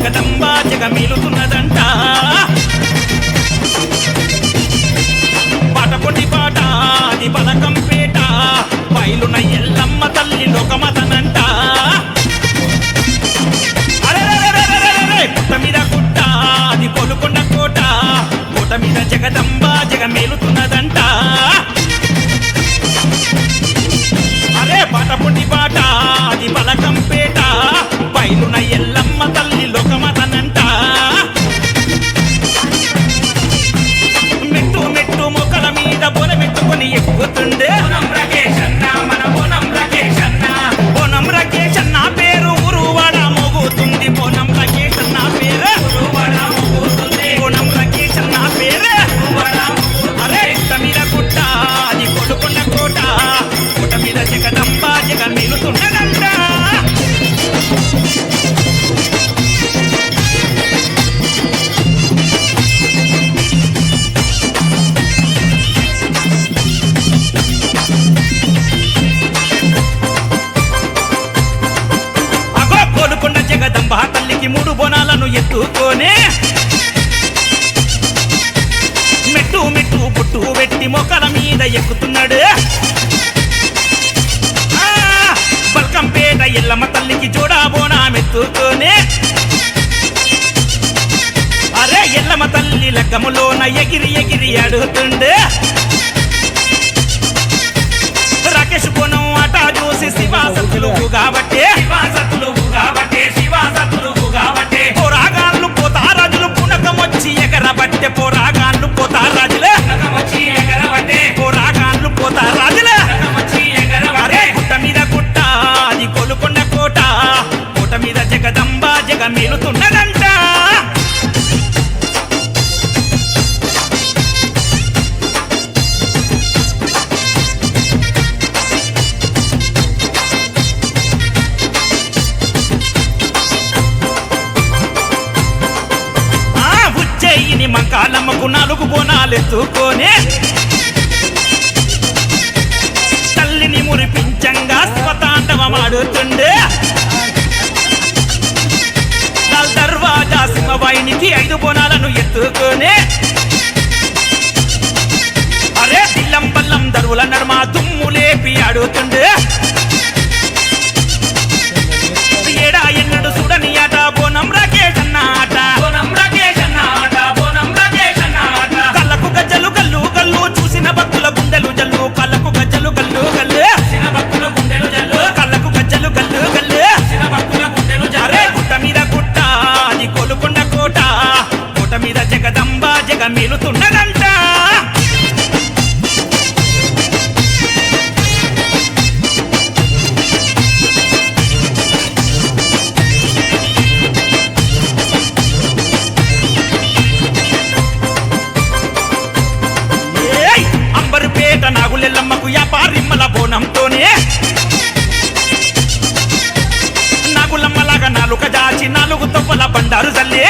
జగదంబ జగమిలుతున్నదంట. పాట పొడి పాట అది పథకం పేట బయలున ఎల్లమ్మ తల్లి లోకమతనంట. పుట్ట మీద కుట్ట అది కొలుకొండ కోట కోట మీద జగదంబ జగమేలుతున్నదంట. బోనాలను ఎత్తుకోనే. మెట్టు మెట్టు పుట్టు పెట్టి మొక్కల మీద ఎక్కుతున్నాడు. ఆ, బల్కంపేట ఎల్లమ్మ తల్లికి చూడబోనా మెత్తుకోనే. అరే ఎల్లమ్మ తల్లి లగ్గములోన ఎగిరి ఎగిరి అడుగుతుండే. రాకేష్ కోణం అట చూసి శివాసతులు కాబట్టి ఎగరబట్టే పోరాగాళ్ళు పోతా రాజులే. పోరాగాళ్ళు పోతా రాజులే. అరే గుట్ట మీద గుట్ట అది కొలుకొండ కోట. కోట మీద జగదంబ జగ మేలుతున్నదంట కాలమ్మకు నాలుగు బోనాలు ఎత్తుకొని. తల్లిని మురిపించంగా స్వతాండవమాడుతుండే దర్వాజా సింహవాయినికి ఐదు బోనాలను ఎత్తుకొని. అరే దిల్లం బల్లం దరువుల నడుమ దుమ్ములేపి ఆడుతుండే. మేలుతున్నదంట అంబరుపేట నాగులెల్లమ్మకు యాపారిమ్మల బోనంతోనే. నాగులమ్మలాగా నాలుక జాచి నాలుగు తొప్పల బండారు తల్లి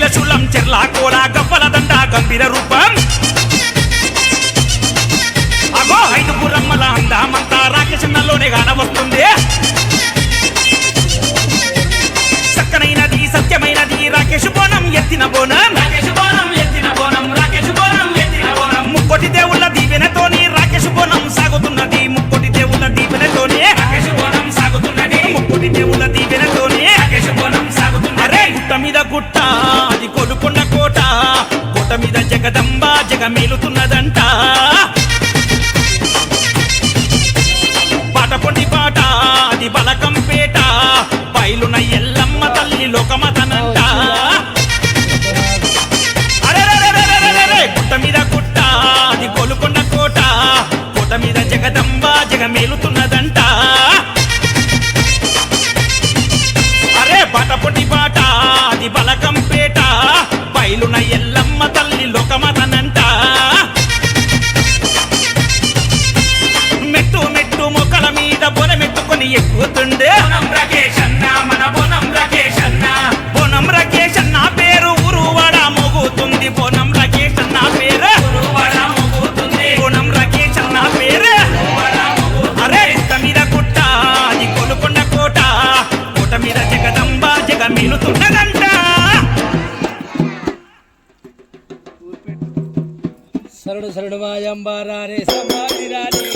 చెటిల శూలం చెర్ల కోల గవ్వల దండ గంభీర రూపం. అగో ఐదుగురమ్మల అందామంతా రాకేశన్నలోనే కానవస్తుంది చక్కనైనది సత్యమైనది రాకేష్ బోనం ఎత్తిన బోనం. రాకేష్ బోనం ఎత్తిన బోనం రాకేష్ బోనం ఎత్తిన బోనం. ముక్కోటి దేవుళ్ళ దీవెనతోని రాకేష్ బోనం సాగుతున్నది. ముక్కోటి దేవుళ్ళ దీవెనతోని రాకేష్ బోనం సాగుతున్నది. ముక్కోటి దేవుళ్ళ దీవెనతోని రాకేష్ బోనం సాగుతున్నది. గుట్ట మీద గుట్ట. జగదంబ మిలుతున్నదంట మేలుతున్నదంట. పాట పొండి పాట అది బలకం శరణు సరడు మాయంబారే సమాధి రాణి.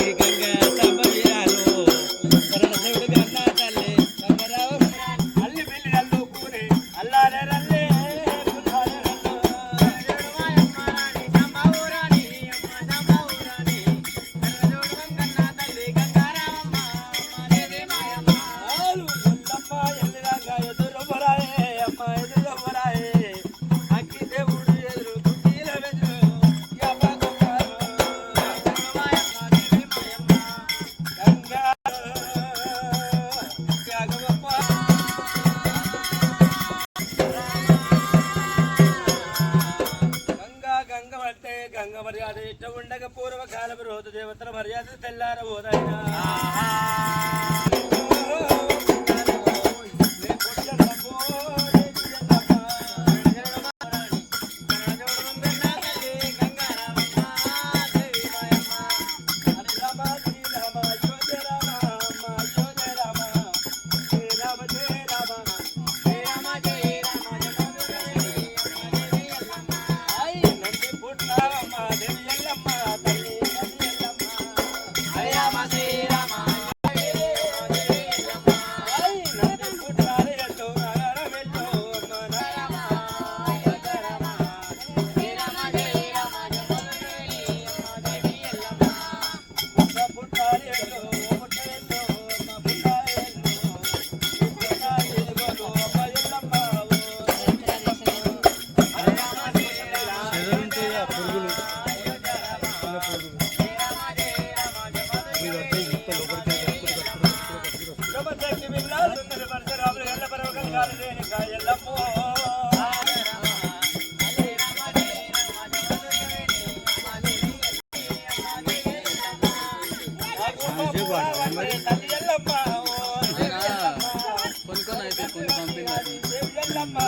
తెల్లార పోదైనా செல்லம்மா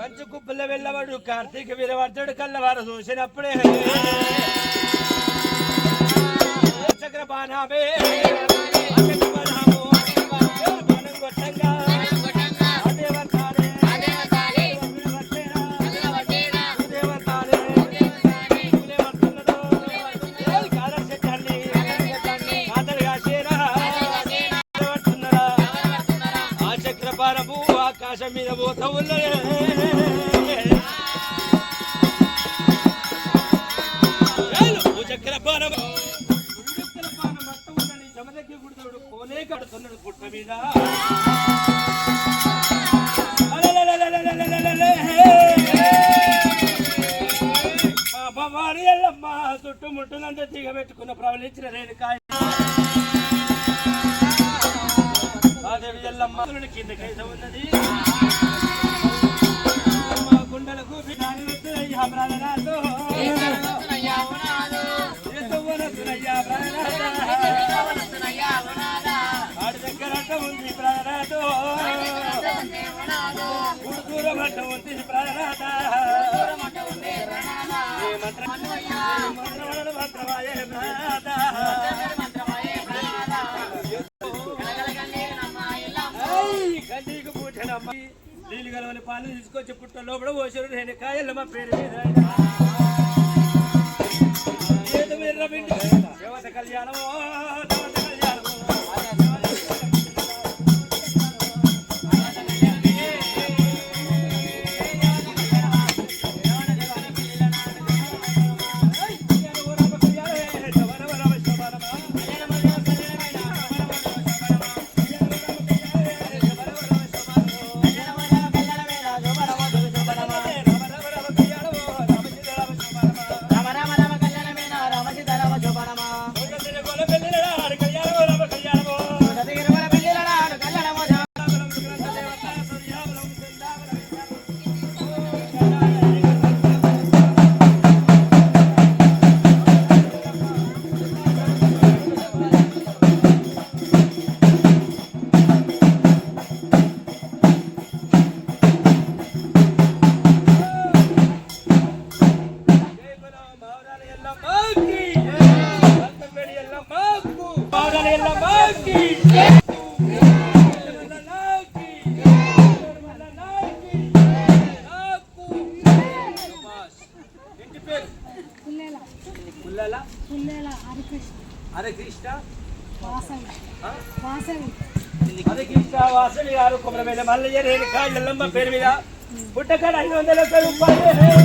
కంచు కుప్పల వెళ్ళవాడు. కార్తీక వీరవర్ధుడు కళ్ళవారు చూసినప్పుడే. చక్ర బాణామే అక్కడి బాణాము, చుట్టూ ముట్టునంతా దిగబెట్టుకున్న ప్రవలించిన రేణుకాయ. మాదేవి ఎల్లమ్మ. కింద కైసం ఉన్నది. గుండెలకు బిడ్డయ్యా ప్రాణనాథో ఆడి దగ్గర అట్ట ఉంది ప్రాణనాథో దూరం అట్ట ఉంది ప్రాణనాథ మంత్రం? నీళ్ళు కలవని పాలు తీసుకొచ్చి పుట్ట లోపల పోసారు. నేను కాయలు మా పేరు మీద కళ్యాణం హరే కృష్ణ హరే కృష్ణ వాసవి గారు మల్లయ్య ఎల్లమ్మ పేరు మీద పుట్టకాడ ఐదు వందల రూపాయలు.